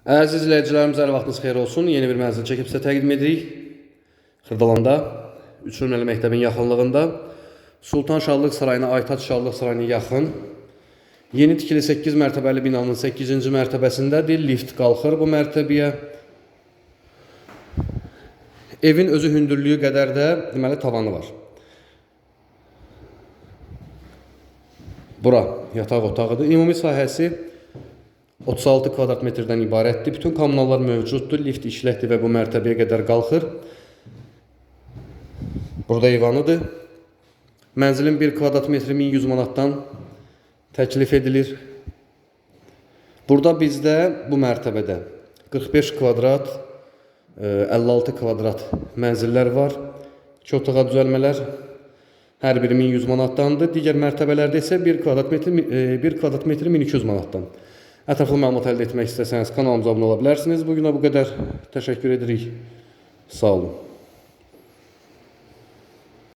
Əziz izləyicilərimiz, hər vaxtınız xeyir olsun. Yeni bir mənzil çəkib sizə təqdim edirik. Xırdalanda, 3 nömrəli məktəbin yaxınlığında, Sultan Şahlıq Sarayına, Aytaç Şahlıq Sarayına yaxın, yeni tikili 8 mərtəbəli binanın 8-ci mərtəbəsindədir. Lift qalxır bu mərtəbəyə. Evin özü hündürlüyü qədər də deməli tavanı var. Bura yataq otağıdır. Ümumi sahəsi 36 kvadrat metrdən ibarətdir. Bütün kommunallar mövcuddur. Lift işləkdir və bu mərtəbəyə qədər qalxır. Burada eyvanıdır. Mənzilin 1 kvadrat metri 1100 manatdan təklif edilir. Burada bizdə bu mərtəbədə 45 kvadrat, e, 56 kvadrat mənzillər var. 2 otağa düzəlmələr hər biri 1100 manatdandır. Digər mərtəbələrdə isə 1 kvadrat metr e, 1 kvadrat metri 1200 manatdan. Ətraflı məlumat əldə etmək istəsəniz kanalımıza abunə ola bilərsiniz. Bu günə bu qədər. Təşəkkür edirik. Sağ olun.